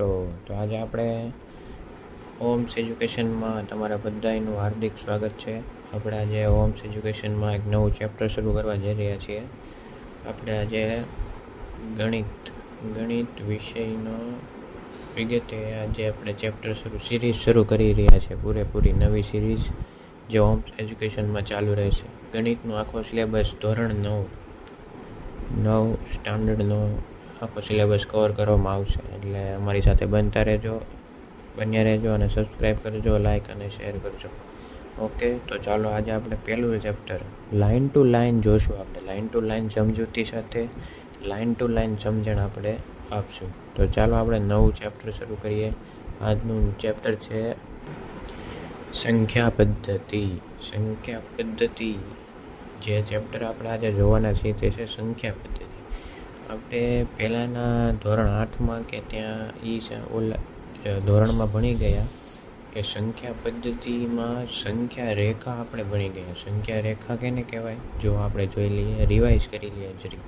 મિત્રો, તો આજે આપણે હોમ્સ એજ્યુકેશનમાં તમારા બધાનું હાર્દિક સ્વાગત છે. આપણે આજે હોમ્સ એજ્યુકેશનમાં એક નવું ચેપ્ટર શરૂ કરવા જઈ રહ્યા છીએ. આપણે આજે ગણિત ગણિત વિષયનો વિગતે આજે આપણે ચેપ્ટર શરૂ સિરીઝ શરૂ કરી રહ્યા છે પૂરેપૂરી નવી સિરીઝ જે હોમ્સ એજ્યુકેશનમાં ચાલુ રહેશે. ગણિતનો આખો સિલેબસ ધોરણ નવ નવ સ્ટાન્ડર્ડનો આખો સિલેબસ કવર કરવામાં આવશે. એટલે અમારી સાથે બનતા રહેજો, બન્યા રહેજો અને સબસ્ક્રાઈબ કરજો લાઇક અને શેર કરજો. ઓકે તો ચાલો આજે આપણે પહેલું ચેપ્ટર લાઇન ટુ લાઇન જોશું આપણે. લાઇન ટુ લાઇન સમજૂતી સાથે લાઇન ટુ લાઇન સમજણ આપણે આપશું. તો ચાલો આપણે નવું ચેપ્ટર શરૂ કરીએ. આજનું ચેપ્ટર છે, સંખ્યા પદ્ધતિ. સંખ્યા પદ્ધતિ. જે ચેપ્ટર આપણે આજે જોવાના છીએ તે છે સંખ્યા આપણે પહેલાંના ધોરણ આઠમાં કે ત્યાં એ છે ઓલા ધોરણમાં ભણી ગયા કે સંખ્યા પદ્ધતિમાં સંખ્યા રેખા આપણે ભણી ગયા. સંખ્યા રેખા કેને કહેવાય? જો આપણે જોઈ લઈએ રિવાઇઝ કરી લઈએ જરીક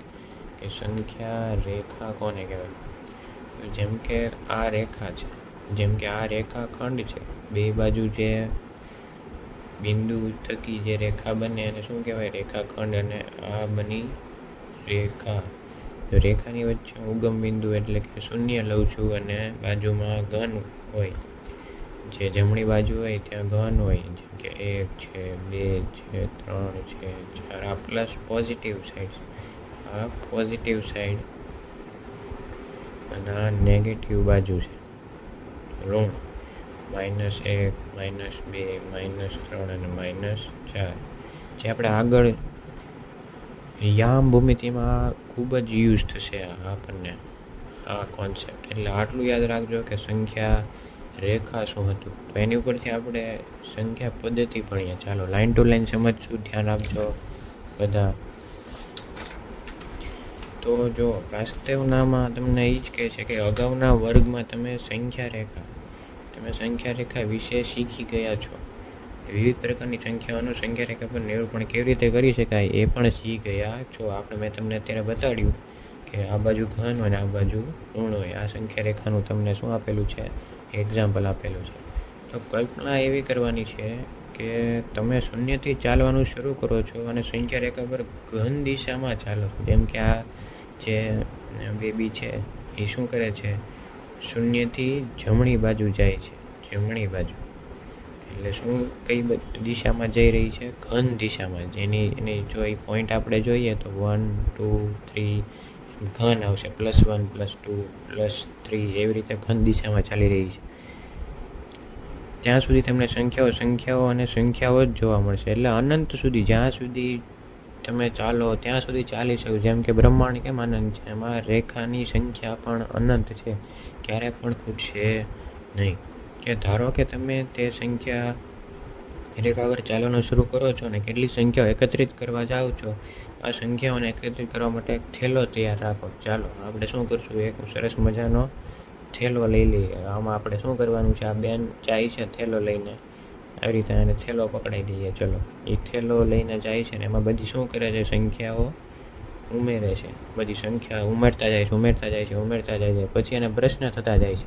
કે સંખ્યા રેખા કોને કહેવાય? જેમ કે આ રેખા છે, જેમ કે આ રેખા ખંડ છે, બે બાજુ જે બિંદુ થકી જે રેખા બને એને શું કહેવાય? રેખાખંડ અને આ બની રેખા. તો રેખાની વચ્ચે ઉગમ બિંદુ એટલે કે શૂન્ય લઉં છું અને બાજુમાં ઘન હોય, જે જમણી બાજુ હોય ત્યાં ઘન હોય, જેમ કે એક છે, બે છે, ત્રણ છે, ચાર. આ પ્લસ પોઝિટિવ સાઈડ આ પોઝિટિવ સાઈડ અને આ નેગેટિવ બાજુ છે. ઋણ. માઇનસ એક માઇનસ બે માઇનસ ત્રણ અને માઇનસ ચાર. જે આપણે આગળ યામ ભૂમિતિમાં ખૂબ જ યુઝ થશે આપણને, આ કોન્સેપ્ટ એટલે આટલું યાદ રાખજો કે સંખ્યા, રેખા શું હતું? તો એની ઉપરથી આપણે સંખ્યા પદ્ધતિ ભણીએ ચાલો લાઇન ટુ લાઇન સમજશું, ધ્યાન આપજો બધા. તો જો, વાસ્તવનામાં તમને એ જ કહે છે કે અગાઉના વર્ગમાં તમે સંખ્યા રેખા, તમે સંખ્યા રેખા વિશે શીખી ગયા છો. વિવિધ પ્રકારની સંખ્યાઓનું સંખ્યા રેખા પર નિરૂપણ કેવી રીતે કરી શકાય એ પણ શીખી. ગયા છો આપણે મેં તમને અત્યારે બતાડ્યું કે આ બાજુ ઘન હોય ને આ બાજુ ઋણ હોય, આ સંખ્યા રેખાનું તમને શું આપેલું છે? એક્ઝામ્પલ આપેલું છે. તો કલ્પના એવી કરવાની છે કે તમે શૂન્યથી ચાલવાનું શરૂ કરો છો અને સંખ્યા રેખા પર ઘન દિશામાં ચાલો છો. જેમ કે આ જે બેબી છે, એ શું કરે છે? શૂન્યથી જમણી બાજુ જાય છે. જમણી બાજુ. એટલે શું કઈ દિશામાં જઈ રહી છે? ઘન દિશામાં. જેની, એની જો એ પોઈન્ટ આપણે જોઈએ તો વન ટુ થ્રી ઘન આવશે. Plus one plus two plus three એવી રીતે ઘન દિશામાં ચાલી રહી છે. ત્યાં સુધી તમને સંખ્યાઓ સંખ્યાઓ અને સંખ્યાઓ જ જોવા મળશે. એટલે અનંત સુધી, જ્યાં સુધી તમે ચાલો, ત્યાં સુધી ચાલી શકો. જેમ કે બ્રહ્માંડ કેમ અનંત છે? એમાં રેખાની સંખ્યા પણ અનંત છે. ક્યારેક પણ ખૂટશે નહીં. કે ધારો કે તમે તે સંખ્યા રેખાવર ચાલવાનું શરૂ કરો છો અને કેટલી સંખ્યાઓ એકત્રિત કરવા જાઓ છો, આ સંખ્યાઓને એકત્રિત કરવા માટે એક થેલો તૈયાર રાખો. ચાલો, આપણે શું કરશું? એક સરસ મજાનો થેલો લઈ લઈએ. આમાં આપણે શું કરવાનું છે? આ બેન જાય છે થેલો લઈને. આવી રીતે એને થેલો પકડાઈ દઈએ. ચલો, એ થેલો લઈને જાય છે ને એમાં બધી શું કરે છે? સંખ્યાઓ ઉમેરે છે. બધી સંખ્યા ઉમેરતા જાય છે, ઉમેરતા જાય છે, ઉમેરતા જાય છે. પછી એને પ્રશ્ન થતા જાય છે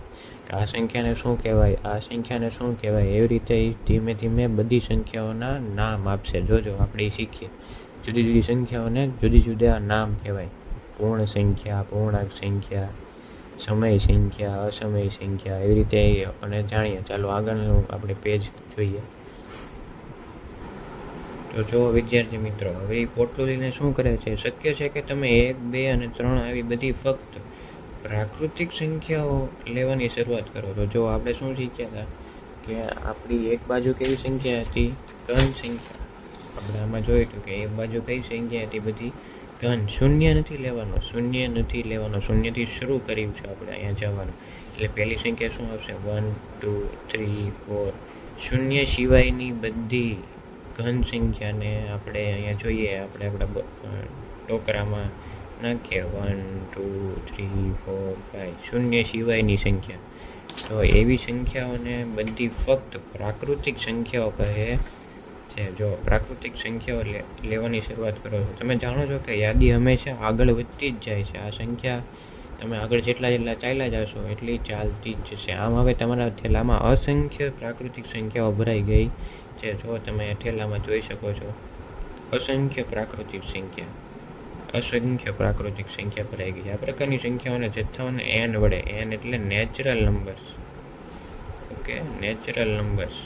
કે આ સંખ્યાને શું કહેવાય, આ સંખ્યાને શું કહેવાય? એવી રીતે ધીમે ધીમે બધી સંખ્યાઓના નામ આપશે. જોજો આપણે શીખીએ. જુદી જુદી સંખ્યાઓને જુદી જુદા નામ કહેવાય. પૂર્ણ સંખ્યા, પૂર્ણાંક સંખ્યા, સમય સંખ્યા, અસમય સંખ્યા એવી રીતે આપણે જાણીએ. ચાલો આગળનું આપણે પેજ જોઈએ. તો જો વિદ્યાર્થી મિત્રો, હવે એ પોટલું લઈને શું કરે છે? શક્ય છે કે તમે એક, બે અને ત્રણ આવી બધી ફક્ત પ્રાકૃતિક સંખ્યાઓ લેવાની શરૂઆત કરો. તો જો આપણે શું શીખ્યા હતા? કે આપણી એક બાજુ કેવી સંખ્યા હતી? ઘન સંખ્યા. આપણે આમાં જોયું હતું કે એક બાજુ કઈ સંખ્યા હતી બધી? ઘન શૂન્ય નથી લેવાનો, શૂન્ય નથી લેવાનો, શૂન્યથી શરૂ કર્યું છે આપણે અહીંયા જવાનું. એટલે પહેલી સંખ્યા શું આવશે? વન ટુ થ્રી ફોર શૂન્ય સિવાયની બધી ઘન સંખ્યાને આપણે અહીંયા જોઈએ, આપણે આપણા ટોકરામાં નાખીએ. One, two, three, four five શૂન્ય સિવાયની સંખ્યા. તો એવી સંખ્યાઓને બધી ફક્ત પ્રાકૃતિક સંખ્યાઓ કહે છે. જો પ્રાકૃતિક સંખ્યાઓ લેવાની શરૂઆત કરો છો. તમે જાણો છો કે યાદી હંમેશા આગળ વધતી જ જાય છે. આ સંખ્યા તમે આગળ જેટલા જેટલા ચાલ્યા જશો, એટલી ચાલતી જ જશે. આમ હવે તમારા થેલામાં અસંખ્ય પ્રાકૃતિક સંખ્યાઓ ભરાઈ ગઈ છે. જો તમે થેલામાં જોઈ શકો છો, અસંખ્ય પ્રાકૃતિક સંખ્યા, અસંખ્ય પ્રાકૃતિક સંખ્યા ભરાઈ ગઈ આ પ્રકારની સંખ્યાઓને જથ્થાઓને એન વડે એન એટલે natural numbers okay natural numbers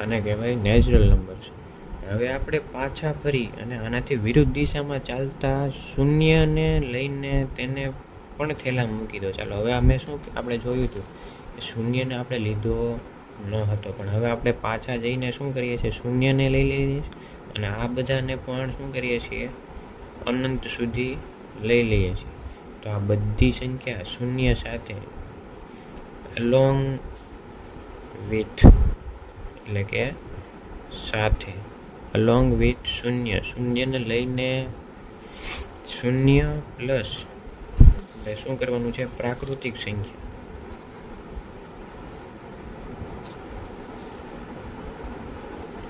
અને કહેવાય નેચરલ નંબર્સ હવે આપણે પાછા ફરી અને આનાથી વિરુદ્ધ દિશામાં ચાલતા શૂન્યને લઈને તેને પણ થેલામાં મૂકી દો. ચાલો, હવે અમે શું આપણે જોયું હતું કે શૂન્યને આપણે લીધો ન હતો. પણ હવે આપણે પાછા જઈને શું કરીએ છીએ? શૂન્યને લઈ લઈએ છીએ અને આ બધાને પણ શું કરીએ છીએ? અનંત સુધી લઈ લઈએ છીએ. તો આ બધી સંખ્યા શૂન્ય સાથે લોંગ વિથ એટલે કે સાથે. અલોંગ વિથ શૂન્ય શૂન્યને લઈને શૂન્ય પ્લસ એટલે શું કરવાનું છે? પ્રાકૃતિક સંખ્યા.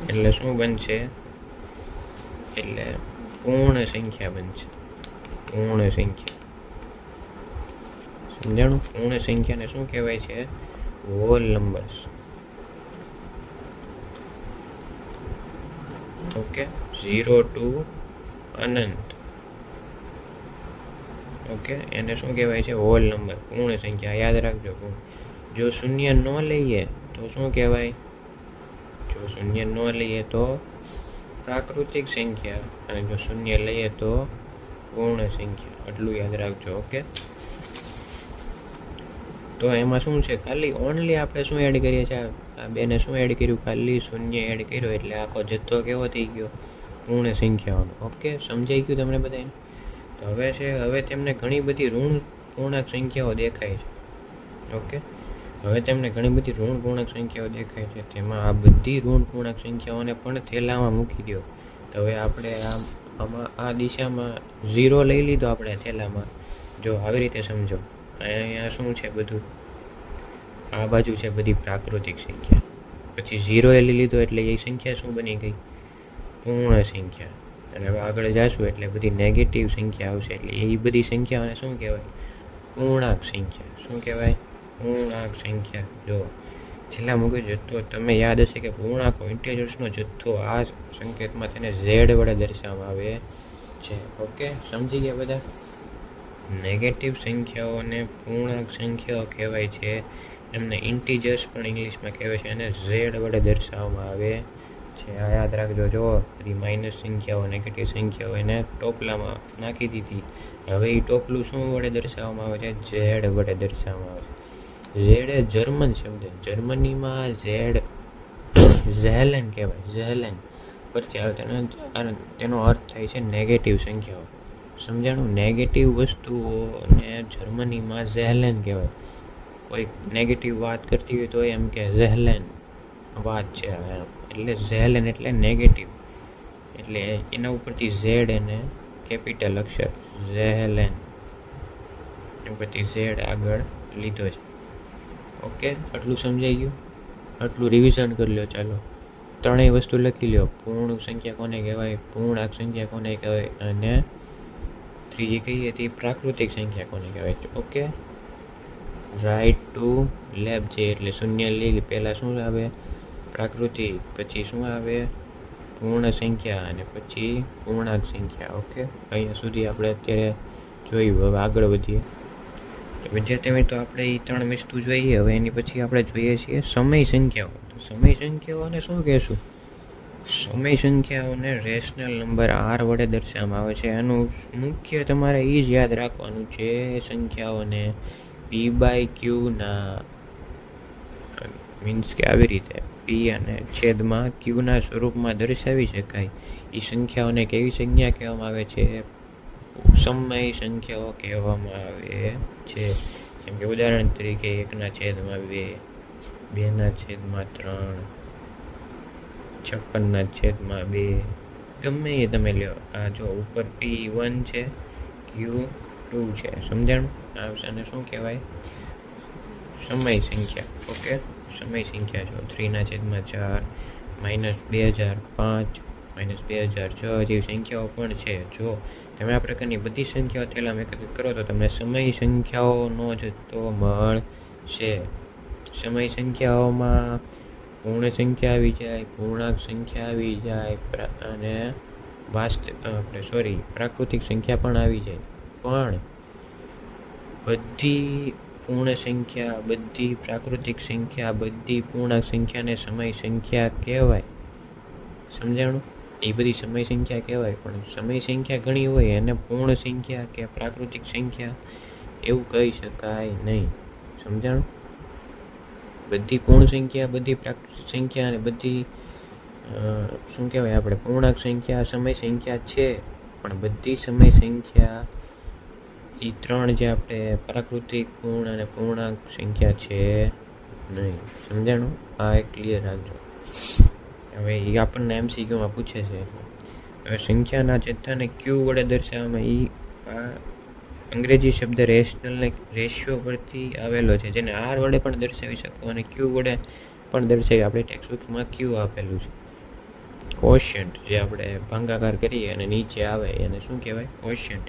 એટલે શું બનશે? એટલે પૂર્ણ સંખ્યા બનશે. પૂર્ણ સંખ્યા. સમજાણું? પૂર્ણ સંખ્યાને શું કહેવાય છે? Whole numbers. Okay. Zero to Anant. Okay, એને શું કહેવાય છે? હોલ નંબર, પૂર્ણ સંખ્યા, યાદ રાખજો. જો શૂન્ય ન લઈએ તો શું કહેવાય? જો શૂન્ય ન લઈએ તો પ્રાકૃતિક સંખ્યા અને જો શૂન્ય લઈએ તો પૂર્ણ સંખ્યા. આટલું યાદ રાખજો, ઓકે? તો એમાં શું છે? ખાલી ઓનલી આપણે શું એડ કરીએ છીએ? આ- બેને શું એડ કર્યું? ખાલી શૂન્ય એડ કર્યો એટલે આખો જથ્થો કેવો થઈ ગયો? ઋણ સંખ્યાઓનો. ઓકે સમજાઈ ગયું તમને બધાને? તો હવે છે, હવે તેમને ઘણી બધી ઋણ પૂર્ણાંક સંખ્યાઓ દેખાય છે. ઓકે હવે તેમને ઘણી બધી ઋણ પૂર્ણાંક સંખ્યાઓ દેખાય છે. તેમાં આ બધી ઋણ પૂર્ણાંક સંખ્યાઓને પણ થેલામાં મૂકી દો. તો હવે આપણે આમ, આમાં આ દિશામાં ઝીરો લઈ લીધો આપણે થેલામાં. જો આવી રીતે સમજો. અહીંયા શું છે બધું? આ બાજુ છે બધી પ્રાકૃતિક સંખ્યા. પછી ઝીરો એ લીધો એટલે એ સંખ્યા શું બની ગઈ? પૂર્ણ સંખ્યા. અને હવે આગળ જાશું એટલે બધી નેગેટિવ સંખ્યા આવશે. એટલે એ બધી સંખ્યાઓને શું કહેવાય? પૂર્ણાંક સંખ્યા. શું કહેવાય? પૂર્ણાંક સંખ્યા. જો, છેલ્લા મૂકી જથ્થો તમે યાદ હશે કે પૂર્ણાંકો ઇન્ટેજર્સનો જથ્થો આ સંકેતમાં તેને ઝેડ વડે દર્શાવવામાં આવે છે. ઓકે? સમજી ગયા બધા? નેગેટિવ સંખ્યાઓને પૂર્ણાંક સંખ્યાઓ કહેવાય છે. એમને ઇન્ટીજર્સ પણ ઇંગ્લિશમાં કહેવાય છે અને ઝેડ વડે દર્શાવવામાં આવે છે. આ યાદ રાખજો, જો બધી માઇનસ સંખ્યાઓ નેગેટિવ સંખ્યાઓ એને ટોપલામાં નાખી દીધી, હવે એ ટોપલું શું વડે દર્શાવવામાં આવે છે? ઝેડ વડે દર્શાવવામાં આવે છે. ઝેડ એ જર્મન શબ્દ જર્મનીમાં ઝેડ ઝેલેન કહેવાય, ઝેલેન. પરથી આવે તેનો તેનો અર્થ થાય છે નેગેટિવ સંખ્યાઓ. સમજાણું? નેગેટિવ વસ્તુઓને જર્મનીમાં ઝહેલેન કહેવાય. કોઈ નેગેટિવ વાત કરતી હોય તો એમ કે ઝેલેન વાત છે એટલે ઝહેલેન એટલે નેગેટિવ એટલે એના ઉપરથી ઝેડ એને કેપિટલ અક્ષર એના ઉપરથી ઝેડ આગળ લીધો છે. ઓકે આટલું સમજાઈ ગયું? આટલું રિવિઝન કરી લો, ચાલો. ત્રણેય વસ્તુ લખી લ્યો પૂર્ણ સંખ્યા કોને કહેવાય? પૂર્ણાંક સંખ્યા કોને કહેવાય? અને ત્રીજી કઈ હતી પ્રાકૃતિક સંખ્યા કોને કહેવાય ઓકે રાઈટ ટુ લેબ જે એટલે શૂન્ય લીલ પહેલાં શું આવે? પ્રાકૃતિક. પછી શું આવે? પૂર્ણ સંખ્યા અને પછી પૂર્ણાંક સંખ્યા. ઓકે અહીંયા સુધી આપણે અત્યારે જોયું. હવે આગળ વધીએ. તો વિદ્યાર્થી મિત્રો, આપણે એ ત્રણ વસ્તુ જોઈએ. હવે એની પછી આપણે જોઈએ છીએ સમય સંખ્યાઓ. તો સમય સંખ્યાઓને શું કહેશું? સમય સંખ્યાઓને રેશનલ નંબર આર વડે દર્શાવવામાં આવે છે. એનું મુખ્ય તમારે એ જ યાદ રાખવાનું છે સંખ્યાઓને પી બાય ક્યુના મીન્સ કે આવી રીતે પી અને છેદમાં ક્યુના સ્વરૂપમાં દર્શાવી શકાય. એ સંખ્યાઓને કેવી સંખ્યા કહેવામાં આવે છે? સમય સંખ્યાઓ કહેવામાં આવે છે. જેમ કે ઉદાહરણ તરીકે એકના છેદમાં બે બેના છેદમાં ત્રણ છપ્પનના છેદમાં બે. ગમે એ તમે લ્યો. આ જો ઉપર પી વન છે ક્યુ ટુ છે. સમજાણું? આને શું કહેવાય? સમય સંખ્યા. ઓકે? સમય સંખ્યા જો થ્રીના છેદમાં ચાર માઇનસ બે હજાર પાંચ માઇનસ બે હજાર છ જેવી સંખ્યાઓ પણ છે. જો તમે આ પ્રકારની બધી સંખ્યાઓ થયેલા એકત્રિત કરો તો તમને સમય સંખ્યાઓનો જથ્થો મળશે. સમય સંખ્યાઓમાં પૂર્ણ સંખ્યા આવી જાય, પૂર્ણાંક સંખ્યા આવી જાય અને વાસ્ત આપણે સોરી પ્રાકૃતિક સંખ્યા પણ આવી જાય. પણ બધી પૂર્ણ સંખ્યા, બધી પ્રાકૃતિક સંખ્યા, બધી પૂર્ણાંક સંખ્યાને સમય સંખ્યા કહેવાય. સમજાણું? એ બધી સમય સંખ્યા કહેવાય, પણ સમય સંખ્યા ઘણી હોય એને પૂર્ણ સંખ્યા કે પ્રાકૃતિક સંખ્યા એવું કહી શકાય નહીં. સમજાણું? બધી પૂર્ણ સંખ્યા, બધી પ્રાકૃતિક સંખ્યા અને બધી શું કહેવાય આપણે, પૂર્ણાંક સંખ્યા, સમય સંખ્યા છે, પણ બધી સમય સંખ્યા એ ત્રણ જે આપણે પ્રાકૃતિક પૂર્ણ અને પૂર્ણાંક સંખ્યા છે, નહીં, સમજાણું? આ એક ક્લિયર રાખજો. હવે એ આપણને એમસીક્યુમાં પૂછે છે. હવે સંખ્યાના જથ્થાને ક્યુ વડે દર્શાવવામાં એ આ અંગ્રેજી શબ્દ રેશનલને રેશિયો પરથી આવેલો છે, જેને આર વડે પણ દર્શાવી શકો અને ક્યુ વડે પણ દર્શાવી આપણે ટેક્સ્ટબુકમાં ક્યુ આપેલું છે. કોશન્ટ જે આપણે ભાંગાકાર કરીએ અને નીચે આવે એને શું કહેવાય? કોશન્ટ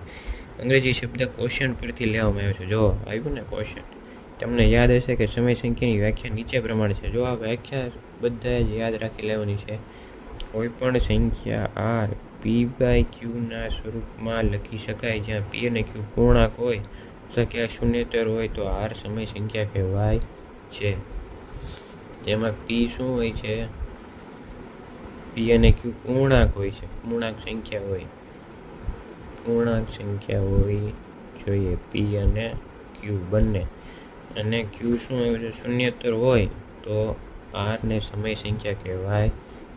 અંગ્રેજી શબ્દ કોશન્ટ પરથી લેવામાં આવ્યો છે. જો આવ્યું ને કોશન્ટ તમને યાદ હશે કે સમય સંખ્યાની વ્યાખ્યા નીચે પ્રમાણે છે. જો આ વ્યાખ્યા બધાએ જ યાદ રાખી લેવાની છે કોઈ પણ સંખ્યા આર પી બાય ક્યુના સ્વરૂપમાં લખી શકાય, જ્યાં પી અને ક્યુ પૂર્ણાંક હોય, સંખ્યા શૂન્યતર હોય, તો આર સમય સંખ્યા કહેવાય છે. તેમાં પી શું હોય છે? પી અને ક્યુ પૂર્ણાંક હોય છે. પૂર્ણાંક સંખ્યા હોય. પૂર્ણાંક સંખ્યા હોવી જોઈએ પી અને ક્યુ બંને. અને ક્યુ શું આવ્યું છે શૂન્યતર હોય, તો આરને સમય સંખ્યા કહેવાય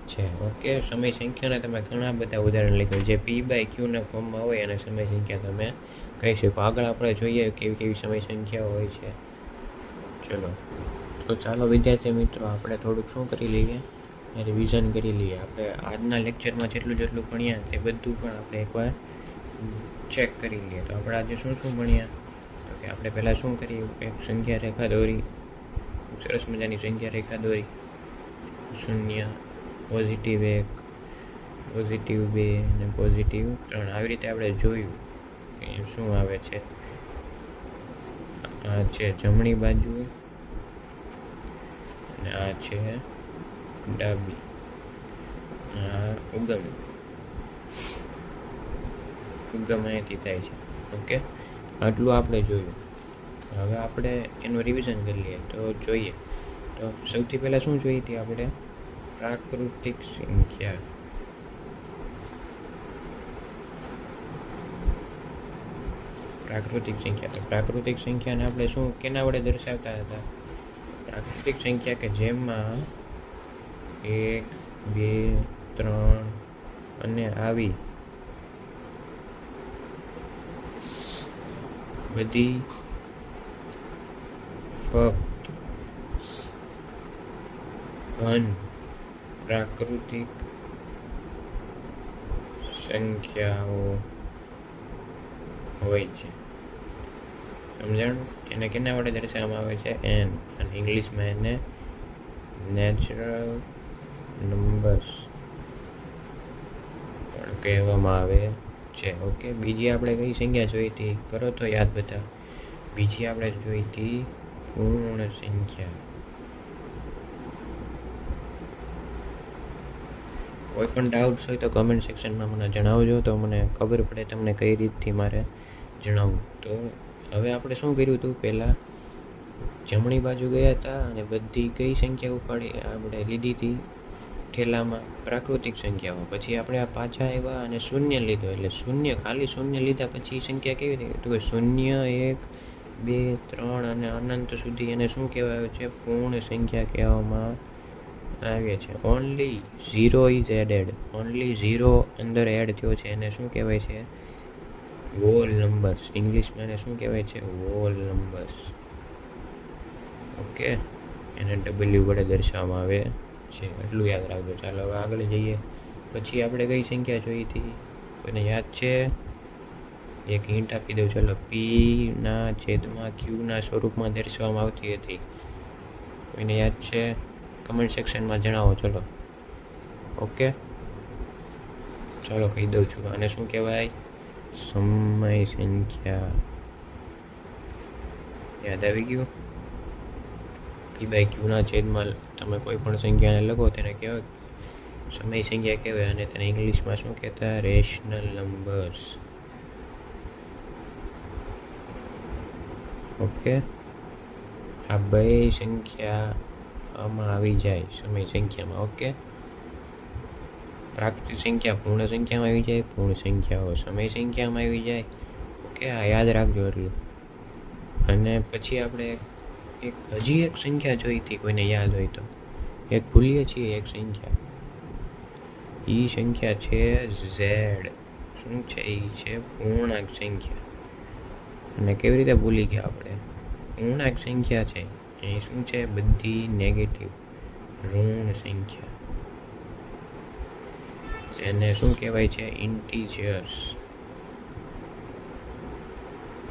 છે. ઓકે સમય સંખ્યાના તમે ઘણા બધા ઉદાહરણ લીધું. જે પી બાય ક્યુના ફોર્મમાં હોય અને સમય સંખ્યા તમે કહી શકો. આગળ આપણે જોઈએ કેવી કેવી સમય સંખ્યા હોય છે. ચલો. તો ચાલો વિદ્યાર્થી મિત્રો આપણે થોડુંક શું કરી લઈએ? રિવિઝન કરી લઈએ. આપણે આજના લેક્ચરમાં જેટલું જેટલું ભણ્યા તે બધું પણ આપણે એકવાર ચેક કરી લઈએ. તો આપણે આજે શું શું ભણ્યા? તો કે આપણે પહેલાં શું કરીએ એક સંખ્યા રેખા દોરી. સરસ મજાની સંખ્યા રેખા દોરી. શૂન્ય. પોઝિટિવ એક પોઝિટિવ બે અને પોઝિટિવ ત્રણ આવી રીતે આપણે જોયું કે શું આવે છે? આ છે જમણી બાજુ અને આ છે ડાબી. આ ઉગમ. ઉગમ અહીંથી થાય છે. ઓકે? આટલું આપણે જોયું. હવે આપણે એનું રિવિઝન કરી લઈએ. તો જોઈએ. તો સૌથી પહેલાં શું જોઈએ હતી આપણે? પ્રાકૃતિક સંખ્યા. પ્રાકૃતિક સંખ્યા. તો પ્રાકૃતિક સંખ્યાને આપણે શું, કેના વડે દર્શાવતા હતા? પ્રાકૃતિક સંખ્યા કે જેમાં એક, બે, ત્રણ અને આવી બધી ફક્ત ઘન પ્રાકૃતિક સંખ્યાઓ હોય છે સમજણ એને કેના વડે દર્શાવવામાં આવે છે એન અને ઇંગ્લિશમાં એને નેચરલ નંબર્સ પણ કહેવામાં આવે છે, ઓકે? બીજી આપણે કઈ સંખ્યા જોઈ હતી? કરો તો યાદ બધા બીજી આપણે જોઈ હતી પૂર્ણ સંખ્યા. કોઈ પણ ડાઉટ્સ હોય તો કમેન્ટ સેક્શનમાં મને જણાવજો. તો મને ખબર પડે તમને કઈ રીતથી મારે જણાવવું. તો હવે આપણે શું કર્યું હતું? પહેલાં જમણી બાજુ ગયા હતા અને બધી કઈ સંખ્યા ઉપાડી આપણે લીધી હતી? ઠેલામાં પ્રાકૃતિક સંખ્યાઓ. પછી આપણે આ પાછા આવ્યા અને શૂન્ય લીધો. એટલે શૂન્ય, ખાલી શૂન્ય લીધા પછી સંખ્યા કેવી થઈ તો કે શૂન્ય, એક, બે, ત્રણ અને અનંત સુધી એને શું કહેવાય છે? પૂર્ણ સંખ્યા કહેવામાં આવે છે only zero is added only zero અંદર એડ થયો છે. એને શું કહેવાય છે? વોલ નંબર્સ ઇંગ્લિશમાં એને શું કહેવાય છે? વોલ નંબર્સ ઓકે એને ડબલ્યુ વડે દર્શાવવામાં આવે છે. એટલું યાદ રાખજો. ચાલો, હવે આગળ જઈએ. પછી આપણે કઈ સંખ્યા જોઈ હતી? કોઈને યાદ છે? એક હિન્ટ આપી દઉં. ચાલો પીના છેદમાં ક્યુના સ્વરૂપમાં દર્શાવવામાં આવતી હતી. કોઈને યાદ છે? કમેન્ટ સેક્શનમાં જણાવો, ચલો. ઓકે? ચાલો, કહી દઉં છું. આને શું કહેવાય? સમય સંખ્યા. યાદ આવી ગયું? પી બાય ક્યુના છેદમાં તમે કોઈ પણ સંખ્યાને લખો, તેને કહેવાય. સમય સંખ્યા કહેવાય અને તેને ઇંગ્લિશમાં શું કહેતા? Rational numbers. ઓકે? આ બે સંખ્યા આમાં આવી જાય સમય સંખ્યામાં, ઓકે? પ્રાકૃતિક સંખ્યા, પૂર્ણ સંખ્યામાં આવી જાય, પૂર્ણ સંખ્યાઓ સમય સંખ્યામાં આવી જાય. ઓકે, આ યાદ રાખજો એટલું. અને પછી આપણે એક, હજી એક સંખ્યા જોઈ હતી, કોઈને યાદ હોય તો. એક ભૂલીએ છીએ એક સંખ્યા. એ સંખ્યા છે ઝેડ શું છે એ છે પૂર્ણાંક સંખ્યા. અને કેવી રીતે ભૂલી ગયા આપણે? પૂર્ણાંક સંખ્યા છે. એ શું છે? બધી નેગેટિવ ઋણ સંખ્યા. જેને શું કહેવાય છે? ઇન્ટીજર્સ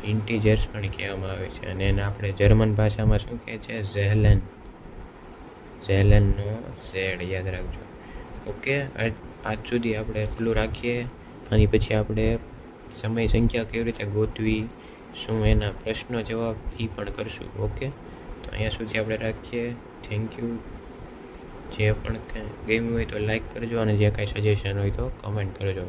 ઇન્ટીજર્સ પણ કહેવામાં આવે છે. અને એને આપણે જર્મન ભાષામાં શું કહે છે? ઝેલેન ઝેલેનનો ઝેડ યાદ રાખજો. ઓકે આજ સુધી આપણે એટલું રાખીએ. અને પછી આપણે સમય સંખ્યા કેવી રીતે ગોતવી, શું એના પ્રશ્નો જવાબ એ પણ કરશું. ઓકે તો અહીંયા સુધી આપણે રાખીએ. થેન્ક યુ જે પણ કંઈ ગમ્યું હોય તો લાઈક કરજો અને જે કાંઈ સજેશન હોય તો કમેન્ટ કરજો.